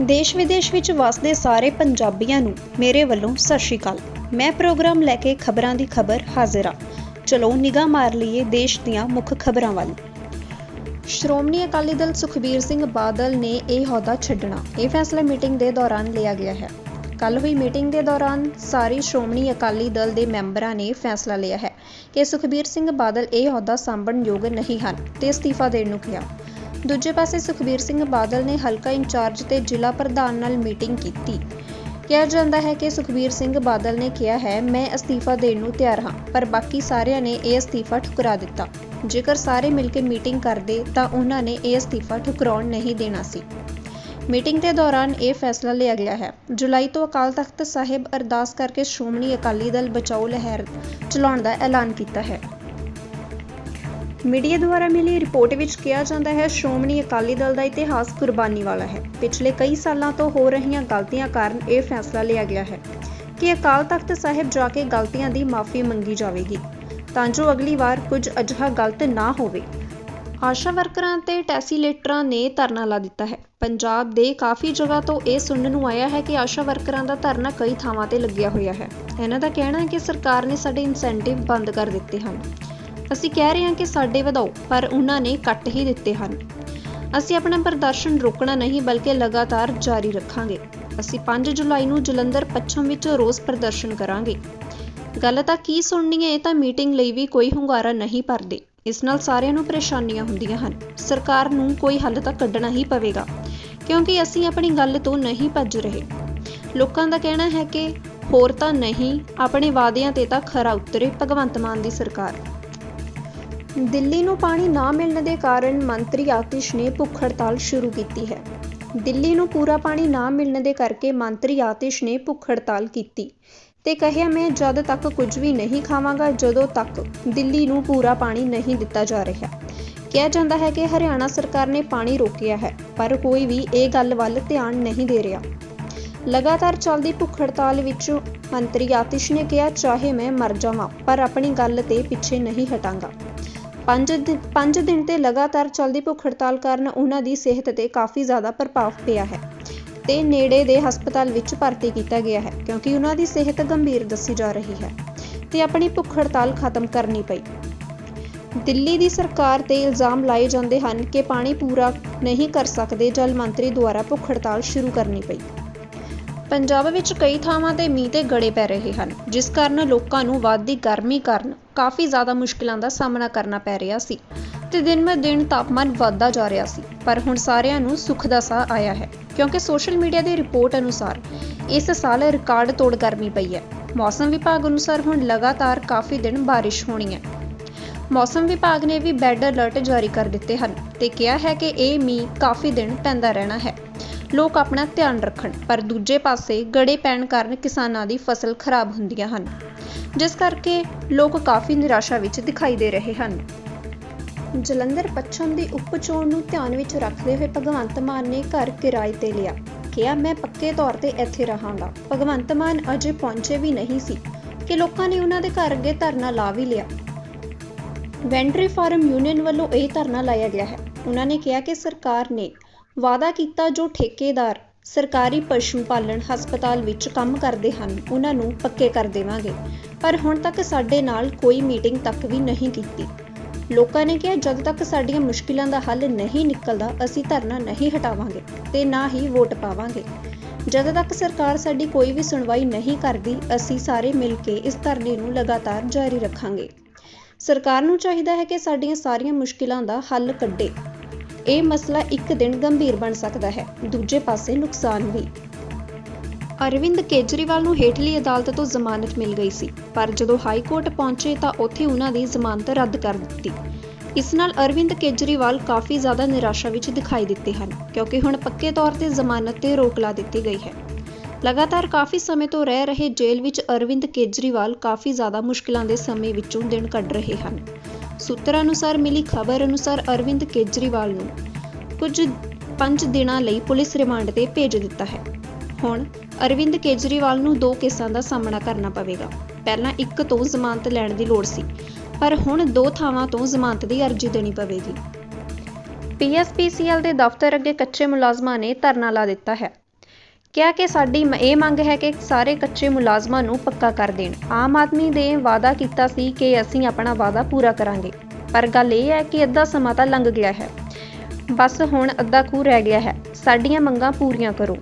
ਦੇਸ਼ ਵਿਦੇਸ਼ ਵਿੱਚ ਵਸਦੇ ਸਾਰੇ ਪੰਜਾਬੀਆਂ ਨੂੰ ਮੇਰੇ ਵੱਲੋਂ ਸਤਿ ਸ਼੍ਰੀ ਅਕਾਲ। ਮੈਂ ਪ੍ਰੋਗਰਾਮ ਲੈ ਕੇ ਖਬਰਾਂ ਦੀ ਖਬਰ ਹਾਜ਼ਰ ਹਾਂ। ਚਲੋ ਨਿਗਾਹ ਮਾਰ ਲਈਏ ਦੇਸ਼ ਦੀਆਂ ਮੁੱਖ ਖਬਰਾਂ ਵੱਲ। ਸ਼੍ਰੋਮਣੀ ਅਕਾਲੀ ਦਲ ਸੁਖਬੀਰ ਸਿੰਘ ਬਾਦਲ ਨੇ ਇਹ ਅਹੁਦਾ ਛੱਡਣਾ, ਇਹ ਫੈਸਲਾ ਮੀਟਿੰਗ ਦੇ ਦੌਰਾਨ ਲਿਆ ਗਿਆ ਹੈ। ਕੱਲ ਹੋਈ ਮੀਟਿੰਗ ਦੇ ਦੌਰਾਨ ਸਾਰੀ ਸ਼੍ਰੋਮਣੀ ਅਕਾਲੀ ਦਲ ਦੇ ਮੈਂਬਰਾਂ ਨੇ ਫੈਸਲਾ ਲਿਆ ਹੈ ਕਿ ਸੁਖਬੀਰ ਸਿੰਘ ਬਾਦਲ ਇਹ ਅਹੁਦਾ ਸੰਭਣ ਯੋਗ ਨਹੀਂ ਹਨ, ਤੇ ਅਸਤੀਫਾ ਦੇਣ ਨੂੰ ਕਿਹਾ। ਦੂਜੇ ਪਾਸੇ ਸੁਖਬੀਰ ਸਿੰਘ ਬਾਦਲ ਨੇ ਹਲਕਾ ਇੰਚਾਰਜ ਤੇ ਜ਼ਿਲ੍ਹਾ ਪ੍ਰਧਾਨ ਨਾਲ ਮੀਟਿੰਗ ਕੀਤੀ। ਕਿਹਾ ਜਾਂਦਾ ਹੈ ਕਿ ਸੁਖਬੀਰ ਸਿੰਘ ਬਾਦਲ ਨੇ ਕਿਹਾ ਹੈ, ਮੈਂ ਅਸਤੀਫਾ ਦੇਣ ਨੂੰ ਤਿਆਰ ਹਾਂ, ਪਰ ਬਾਕੀ ਸਾਰਿਆਂ ਨੇ ਇਹ ਅਸਤੀਫਾ ਠੁਕਰਾ ਦਿੱਤਾ। ਜੇਕਰ ਸਾਰੇ ਮਿਲ ਕੇ ਮੀਟਿੰਗ ਕਰਦੇ ਤਾਂ ਉਹਨਾਂ ਨੇ ਇਹ ਅਸਤੀਫਾ ਠੁਕਰਾਉਣ ਨਹੀਂ ਦੇਣਾ ਸੀ। ਮੀਟਿੰਗ ਦੇ ਦੌਰਾਨ ਇਹ ਫੈਸਲਾ ਲਿਆ ਗਿਆ ਹੈ। ਜੁਲਾਈ ਤੋਂ ਅਕਾਲ ਤਖਤ ਸਾਹਿਬ ਅਰਦਾਸ ਕਰਕੇ ਸ਼੍ਰੋਮਣੀ ਅਕਾਲੀ ਦਲ ਬਚਾਓ ਲਹਿਰ ਚਲਾਉਣ ਦਾ ਐਲਾਨ ਕੀਤਾ ਹੈ। ਮੀਡੀਆ ਦੁਆਰਾ ਮਿਲੀ ਰਿਪੋਰਟ ਵਿੱਚ ਕਿਹਾ ਜਾਂਦਾ ਹੈ, ਸ਼੍ਰੋਮਣੀ ਅਕਾਲੀ ਦਲ ਦਾ ਇਤਿਹਾਸ ਕੁਰਬਾਨੀ ਵਾਲਾ ਹੈ। ਪਿਛਲੇ ਕਈ ਸਾਲਾਂ ਤੋਂ ਹੋ ਰਹੀਆਂ ਗਲਤੀਆਂ ਕਾਰਨ ਇਹ ਫੈਸਲਾ ਲਿਆ ਗਿਆ ਹੈ ਕਿ ਅਕਾਲ ਤਖਤ ਸਾਹਿਬ ਜਾ ਕੇ ਗਲਤੀਆਂ ਦੀ ਮਾਫੀ ਮੰਗੀ ਜਾਵੇਗੀ। ਤਾਂ ਜੋ ਅਗਲੀ ਵਾਰ ਕੁਝ ਅਜਿਹਾ ਗਲਤ ਨਾ ਹੋਵੇ। ਆਸ਼ਾ ਵਰਕਰਾਂ ਤੇ ਟੈਸੀਲੇਟਰਾਂ ਨੇ ਧਰਨਾ ਲਾ ਦਿੱਤਾ ਹੈ। ਪੰਜਾਬ ਦੇ ਕਾਫੀ ਜਗ੍ਹਾ ਤੋਂ ਇਹ ਸੁਣਨ ਨੂੰ ਆਇਆ ਹੈ ਕਿ ਆਸ਼ਾ ਵਰਕਰਾਂ ਦਾ ਧਰਨਾ ਕਈ ਥਾਵਾਂ ਤੇ ਲੱਗਿਆ ਹੋਇਆ ਹੈ। ਇਹਨਾਂ ਦਾ ਕਹਿਣਾ ਹੈ ਕਿ ਸਰਕਾਰ ਨੇ ਸਾਡੇ ਇਨਸੈਂਟਿਵ ਬੰਦ ਕਰ ਦਿੱਤੇ ਹਨ। ਅਸੀਂ ਕਹਿ ਰਹੇ ਹਾਂ ਕਿ ਸਾਡੇ ਵਧਾਓ, ਪਰ ਉਹਨਾਂ ਨੇ ਕੱਟ ਹੀ ਦਿੱਤੇ ਹਨ। ਅਸੀਂ ਆਪਣਾ ਪ੍ਰਦਰਸ਼ਨ ਰੋਕਣਾ ਨਹੀਂ, ਬਲਕਿ ਲਗਾਤਾਰ ਜਾਰੀ ਰੱਖਾਂਗੇ। ਅਸੀਂ 5 ਜੁਲਾਈ ਨੂੰ ਜਲੰਧਰ ਪੱਛਮ ਵਿੱਚ ਰੋਸ ਪ੍ਰਦਰਸ਼ਨ ਕਰਾਂਗੇ। ਗੱਲ ਤਾਂ ਕੀ ਸੁਣਨੀ ਹੈ, ਇਹ ਤਾਂ ਮੀਟਿੰਗ ਲਈ ਵੀ ਕੋਈ ਹੁੰਗਾਰਾ ਨਹੀਂ ਭਰਦੇ। ਇਸ ਨਾਲ ਸਾਰਿਆਂ ਨੂੰ ਪਰੇਸ਼ਾਨੀਆਂ ਹੁੰਦੀਆਂ ਹਨ। ਸਰਕਾਰ ਨੂੰ ਕੋਈ ਹੱਲ ਤਾਂ ਕੱਢਣਾ ਹੀ ਪਵੇਗਾ, ਕਿਉਂਕਿ ਅਸੀਂ ਆਪਣੀ ਗੱਲ ਤੋਂ ਨਹੀਂ ਭੱਜ ਰਹੇ। ਲੋਕਾਂ ਦਾ ਕਹਿਣਾ ਹੈ ਕਿ ਹੋਰ ਤਾਂ ਨਹੀਂ, ਆਪਣੇ ਵਾਅਦਿਆਂ ਤੇ ਤਾਂ ਖਰਾ ਉਤਰੇ ਭਗਵੰਤ ਮਾਨ ਦੀ ਸਰਕਾਰ। ਦਿੱਲੀ ਨੂੰ ਪਾਣੀ ਨਾ ਮਿਲਣ ਦੇ ਕਾਰਨ ਮੰਤਰੀ ਆਤਿਸ਼ ਨੇ ਭੁੱਖ ਹੜਤਾਲ ਸ਼ੁਰੂ ਕੀਤੀ ਹੈ। ਦਿੱਲੀ ਨੂੰ ਪੂਰਾ ਪਾਣੀ ਨਾ ਮਿਲਣ ਦੇ ਕਰਕੇ ਮੰਤਰੀ ਆਤਿਸ਼ ਨੇ ਭੁੱਖ ਹੜਤਾਲ ਕੀਤੀ। ਤੇ ਕਹਿਆ, ਮੈਂ ਜਦ ਤੱਕ ਕੁਝ ਵੀ ਨਹੀਂ ਖਾਵਾਂਗਾ, ਜਦੋਂ ਤੱਕ ਦਿੱਲੀ ਨੂੰ ਪੂਰਾ ਪਾਣੀ ਨਹੀਂ ਦਿੱਤਾ ਜਾ ਰਿਹਾ। ਕਿਹਾ ਜਾਂਦਾ ਹੈ ਕਿ ਹਰਿਆਣਾ ਸਰਕਾਰ ਨੇ ਪਾਣੀ ਰੋਕਿਆ ਹੈ, ਪਰ ਕੋਈ ਵੀ ਇਹ ਗੱਲ ਵੱਲ ਧਿਆਨ ਨਹੀਂ ਦੇ ਰਿਹਾ। ਲਗਾਤਾਰ ਚੱਲਦੀ ਭੁੱਖ ਹੜਤਾਲ ਵਿੱਚ ਮੰਤਰੀ ਆਤਿਸ਼ ਨੇ ਕਿਹਾ, ਚਾਹੇ ਮੈਂ ਮਰ ਜਾਵਾਂ, ਪਰ ਆਪਣੀ ਗੱਲ ਤੇ ਪਿੱਛੇ ਨਹੀਂ ਹਟਾਂਗਾ। ਪੰਜ ਦਿ- ਪੰਜ ਦਿਨ ਤੇ ਲਗਾਤਾਰ ਚੱਲਦੀ ਭੁੱਖ ਹੜਤਾਲ ਕਾਰਨ ਉਹਨਾਂ ਦੀ ਸਿਹਤ ਤੇ ਕਾਫੀ ਜ਼ਿਆਦਾ ਪ੍ਰਭਾਵ ਪਿਆ ਹੈ ਤੇ ਨੇੜੇ ਦੇ ਹਸਪਤਾਲ ਵਿੱਚ ਭਰਤੀ ਕੀਤਾ ਗਿਆ ਹੈ, ਕਿਉਂਕਿ ਉਹਨਾਂ ਦੀ ਸਿਹਤ ਗੰਭੀਰ ਦੱਸੀ ਜਾ ਰਹੀ ਹੈ ਤੇ ਆਪਣੀ ਭੁੱਖ ਹੜਤਾਲ ਖਤਮ ਕਰਨੀ ਪਈ। ਦਿੱਲੀ ਦੀ ਸਰਕਾਰ ਤੇ ਇਲਜ਼ਾਮ ਲਾਏ ਜਾਂਦੇ ਹਨ ਕਿ ਪਾਣੀ ਪੂਰਾ ਨਹੀਂ ਕਰ ਸਕਦੇ, ਜਲ ਮੰਤਰੀ ਦੁਆਰਾ ਭੁੱਖ ਹੜਤਾਲ ਸ਼ੁਰੂ ਕਰਨੀ ਪਈ। ਪੰਜਾਬ ਵਿੱਚ ਕਈ ਥਾਵਾਂ ਤੇ ਮੀਂਹ ਤੇ ਗੜੇ ਪੈ ਰਹੇ ਹਨ, ਜਿਸ ਕਾਰਨ ਲੋਕਾਂ ਨੂੰ ਵੱਧਦੀ ਗਰਮੀ ਕਾਰਨ ਕਾਫੀ ਜ਼ਿਆਦਾ ਮੁਸ਼ਕਲਾਂ ਦਾ ਸਾਹਮਣਾ ਕਰਨਾ ਪੈ ਰਿਹਾ ਸੀ ਤੇ ਦਿਨ ਮੇ ਦਿਨ ਤਾਪਮਾਨ ਵਧਦਾ ਜਾ ਰਿਹਾ ਸੀ, ਪਰ ਹੁਣ ਸਾਰਿਆਂ ਨੂੰ ਸੁੱਖ ਦਾ ਸਾਹ ਆਇਆ ਹੈ, ਕਿਉਂਕਿ ਸੋਸ਼ਲ ਮੀਡੀਆ ਦੀ ਰਿਪੋਰਟ ਅਨੁਸਾਰ ਇਸ ਸਾਲ ਰਿਕਾਰਡ ਤੋੜ ਗਰਮੀ ਪਈ ਹੈ। ਮੌਸਮ ਵਿਭਾਗ ਅਨੁਸਾਰ ਹੁਣ ਲਗਾਤਾਰ ਕਾਫੀ ਦਿਨ ਬਾਰਿਸ਼ ਹੋਣੀ ਹੈ। ਮੌਸਮ ਵਿਭਾਗ ਨੇ ਵੀ ਰੈੱਡ ਅਲਰਟ ਜਾਰੀ ਕਰ ਦਿੱਤੇ ਹਨ ਤੇ ਕਿਹਾ ਹੈ ਕਿ ਇਹ ਮੀਂਹ ਕਾਫੀ ਦਿਨ ਪੈਂਦਾ ਰਹਿਣਾ ਹੈ। ਲੋਕ ਆਪਣਾ ਧਿਆਨ ਰੱਖਣ, ਪਰ ਦੂਜੇ ਪਾਸੇ ਗੜੇ ਪੈਣ ਕਾਰਨ ਕਿਸਾਨਾਂ ਦੀ ਫਸਲ ਖਰਾਬ ਹੁੰਦੀਆਂ ਹਨ। ਜਿਸ ਕਰਕੇ ਲੋਕ ਕਾਫੀ ਨਿਰਾਸ਼ਾ ਵਿੱਚ ਦਿਖਾਈ ਦੇ ਰਹੇ ਹਨ। ਜਲੰਧਰ ਪੱਛਮ ਦੀ ਉਪਚੋਣ ਨੂੰ ਧਿਆਨ ਵਿੱਚ ਰੱਖਦੇ ਹੋਏ ਭਗਵੰਤ ਮਾਨ ਨੇ ਘਰ ਕਿਰਾਏ ਤੇ ਲਿਆ। ਕਿਹਾ, ਮੈਂ ਪੱਕੇ ਤੌਰ ਤੇ ਇੱਥੇ ਰਹਾਂਗਾ। ਭਗਵੰਤ ਮਾਨ ਅਜੇ ਪਹੁੰਚੇ ਵੀ ਨਹੀਂ ਸੀ ਕਿ ਲੋਕਾਂ ਨੇ ਉਹਨਾਂ ਦੇ ਘਰ ਅੱਗੇ ਧਰਨਾ ਲਾ ਵੀ ਲਿਆ। ਵੈਂਟਰੀ ਫਾਰਮ ਯੂਨੀਅਨ ਵੱਲੋਂ ਇਹ ਧਰਨਾ ਲਾਇਆ ਗਿਆ ਹੈ। ਉਹਨਾਂ ਨੇ ਕਿਹਾ ਕਿ ਸਰਕਾਰ ਨੇ ਵਾਅਦਾ ਕੀਤਾ ਜੋ ਠੇਕੇਦਾਰ ਸਰਕਾਰੀ ਪਸ਼ੂ ਪਾਲਣ ਹਸਪਤਾਲ ਵਿੱਚ ਕੰਮ ਕਰਦੇ ਹਨ। ਉਹਨਾਂ ਨੂੰ ਪੱਕੇ ਕਰ ਦੇਵਾਂਗੇ। ਪਰ ਹੁਣ ਤੱਕ ਸਾਡੇ ਨਾਲ ਕੋਈ ਮੀਟਿੰਗ ਤੱਕ ਵੀ ਨਹੀਂ ਕੀਤੀ। ਲੋਕਾਂ ਨੇ ਕਿਹਾ, ਜਦ ਤੱਕ ਸਾਡੀਆਂ ਮੁਸ਼ਕਿਲਾਂ ਦਾ ਹੱਲ ਨਹੀਂ ਨਿਕਲਦਾ, ਅਸੀਂ ਧਰਨਾ ਨਹੀਂ ਹਟਾਵਾਂਗੇ ਤੇ ਨਾ ਹੀ ਵੋਟ ਪਾਵਾਂਗੇ। ਜਦ ਤੱਕ ਸਰਕਾਰ ਸਾਡੀ ਕੋਈ ਵੀ ਸੁਣਵਾਈ ਨਹੀਂ ਕਰਦੀ, ਅਸੀਂ ਸਾਰੇ ਮਿਲ ਕੇ ਇਸ ਧਰਨੇ ਨੂੰ ਲਗਾਤਾਰ ਜਾਰੀ ਰੱਖਾਂਗੇ। ਸਰਕਾਰ ਨੂੰ ਚਾਹੀਦਾ ਹੈ ਕਿ ਸਾਡੀਆਂ ਸਾਰੀਆਂ ਮੁਸ਼ਕਿਲਾਂ ਦਾ ਹੱਲ ਕੱਢੇ। ਇਹ ਮਸਲਾ ਇੱਕ ਦਿਨ ਗੰਭੀਰ ਬਣ ਸਕਦਾ ਹੈ, ਦੂਜੇ ਪਾਸੇ ਨੁਕਸਾਨ ਵੀ। ਅਰਵਿੰਦ ਕੇਜਰੀਵਾਲ ਨੂੰ ਹੇਠਲੀ ਅਦਾਲਤ ਤੋਂ ਜ਼ਮਾਨਤ ਮਿਲ ਗਈ ਸੀ, ਪਰ ਜਦੋਂ ਹਾਈ ਕੋਰਟ ਪਹੁੰਚੇ ਤਾਂ ਉੱਥੇ ਉਹਨਾਂ ਦੀ ਜ਼ਮਾਨਤ ਰੱਦ ਕਰ ਦਿੱਤੀ। ਇਸ ਨਾਲ ਅਰਵਿੰਦ ਕੇਜਰੀਵਾਲ ਕਾਫੀ ਜ਼ਿਆਦਾ ਨਿਰਾਸ਼ਾ ਵਿੱਚ ਦਿਖਾਈ ਦਿੱਤੇ ਹਨ, ਕਿਉਂਕਿ ਹੁਣ ਪੱਕੇ ਤੌਰ ਤੇ ਜ਼ਮਾਨਤ ਤੇ ਰੋਕ ਲਾ ਦਿੱਤੀ ਗਈ ਹੈ। ਲਗਾਤਾਰ ਕਾਫੀ ਸਮੇਂ ਤੋਂ ਰਹਿ ਰਹੇ ਜੇਲ੍ਹ ਵਿੱਚ ਅਰਵਿੰਦ ਕੇਜਰੀਵਾਲ ਕਾਫੀ ਜ਼ਿਆਦਾ ਮੁਸ਼ਕਲਾਂ ਦੇ ਸਮੇਂ ਵਿੱਚੋਂ ਦਿਨ ਕੱਢ ਰਹੇ ਹਨ। ਸੂਤਰਾਂ ਅਨੁਸਾਰ ਮਿਲੀ ਖਬਰ ਅਨੁਸਾਰ ਅਰਵਿੰਦ ਕੇਜਰੀਵਾਲ ਨੂੰ ਕੁਝ 5 ਦਿਨਾਂ ਲਈ ਪੁਲਿਸ ਰਿਮਾਂਡ ਤੇ ਭੇਜ ਦਿੱਤਾ ਹੈ। ਹੁਣ ਅਰਵਿੰਦ ਕੇਜਰੀਵਾਲ ਨੂੰ ਦੋ ਕੇਸਾਂ ਦਾ ਸਾਹਮਣਾ ਕਰਨਾ ਪਵੇਗਾ। ਪਹਿਲਾਂ ਇੱਕ ਤੋਂ ਜ਼ਮਾਨਤ ਲੈਣ ਦੀ ਲੋੜ ਸੀ, ਪਰ ਹੁਣ ਦੋ ਥਾਵਾਂ ਤੋਂ ਜ਼ਮਾਨਤ ਦੀ ਅਰਜ਼ੀ ਦੇਣੀ ਪਵੇਗੀ। ਪੀਐਸਪੀਸੀਐਲ ਦੇ ਦਫ਼ਤਰ ਅੱਗੇ ਕੱਚੇ ਮੁਲਾਜ਼ਮਾਂ ਨੇ ਧਰਨਾ ਲਾ ਦਿੱਤਾ ਹੈ। ਕਿਹਾ ਕਿ ਸਾਡੀ ਮ- ਇਹ ਮੰਗ ਹੈ ਕਿ ਸਾਰੇ ਕੱਚੇ ਮੁਲਾਜ਼ਮਾਂ ਨੂੰ ਪੱਕਾ ਕਰ ਦੇਣ। ਆਮ ਆਦਮੀ ਨੇ ਵਾਅਦਾ ਕੀਤਾ ਸੀ ਕਿ ਅਸੀਂ ਆਪਣਾ ਵਾਅਦਾ ਪੂਰਾ ਕਰਾਂਗੇ। ਪਰ ਗੱਲ ਇਹ ਹੈ ਕਿ ਅੱਧਾ ਸਮਾਂ ਤਾਂ ਲੰਘ ਗਿਆ ਹੈ। ਬਸ ਹੁਣ ਅੱਧਾ ਕੁ ਰਹਿ ਗਿਆ ਹੈ। ਸਾਡੀਆਂ ਮੰਗਾਂ ਪੂਰੀਆਂ ਕਰੋ।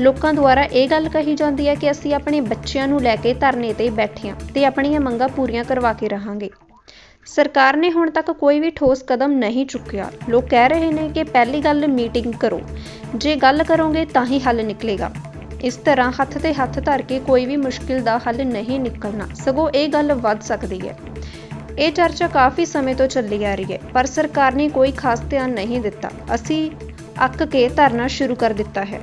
ਲੋਕਾਂ ਦੁਆਰਾ ਇਹ ਗੱਲ ਕਹੀ ਜਾਂਦੀ ਹੈ ਕਿ ਅਸੀਂ ਆਪਣੇ ਬੱਚਿਆਂ ਨੂੰ ਲੈ ਕੇ ਧਰਨੇ ਤੇ ਬੈਠੇ ਹਾਂ ਤੇ ਆਪਣੀਆਂ ਮੰਗਾਂ ਪੂਰੀਆਂ ਕਰਵਾ ਕੇ ਰਹਾਂਗੇ। ਸਰਕਾਰ ਨੇ ਹੁਣ ਤੱਕ ਕੋਈ ਵੀ ਠੋਸ ਕਦਮ ਨਹੀਂ ਚੁੱਕਿਆ। ਲੋਕ ਕਹਿ ਰਹੇ ਨੇ ਕਿ ਪਹਿਲੀ ਗੱਲ ਮੀਟਿੰਗ ਕਰੋ। ਜੇ ਗੱਲ ਕਰੋਗੇ ਤਾਂ ਹੀ ਹੱਲ ਨਿਕਲੇਗਾ। ਇਸ ਤਰ੍ਹਾਂ ਹੱਥ ਤੇ ਹੱਥ ਧਰ ਕੇ ਕੋਈ ਵੀ ਮੁਸ਼ਕਿਲ ਦਾ ਹੱਲ ਨਹੀਂ ਨਿਕਲਣਾ ਸਗੋਂ ਇਹ ਗੱਲ ਵੱਧ ਸਕਦੀ ਹੈ। ਇਹ ਚਰਚਾ ਕਾਫੀ ਸਮੇਂ ਤੋਂ ਚੱਲੀ ਆ ਰਹੀ ਹੈ, ਪਰ ਸਰਕਾਰ ਨੇ ਕੋਈ ਖਾਸ ਧਿਆਨ ਨਹੀਂ ਦਿੱਤਾ। ਅਸੀਂ ਅੱਕ ਕੇ ਧਰਨਾ ਸ਼ੁਰੂ ਕਰ ਦਿੱਤਾ ਹੈ।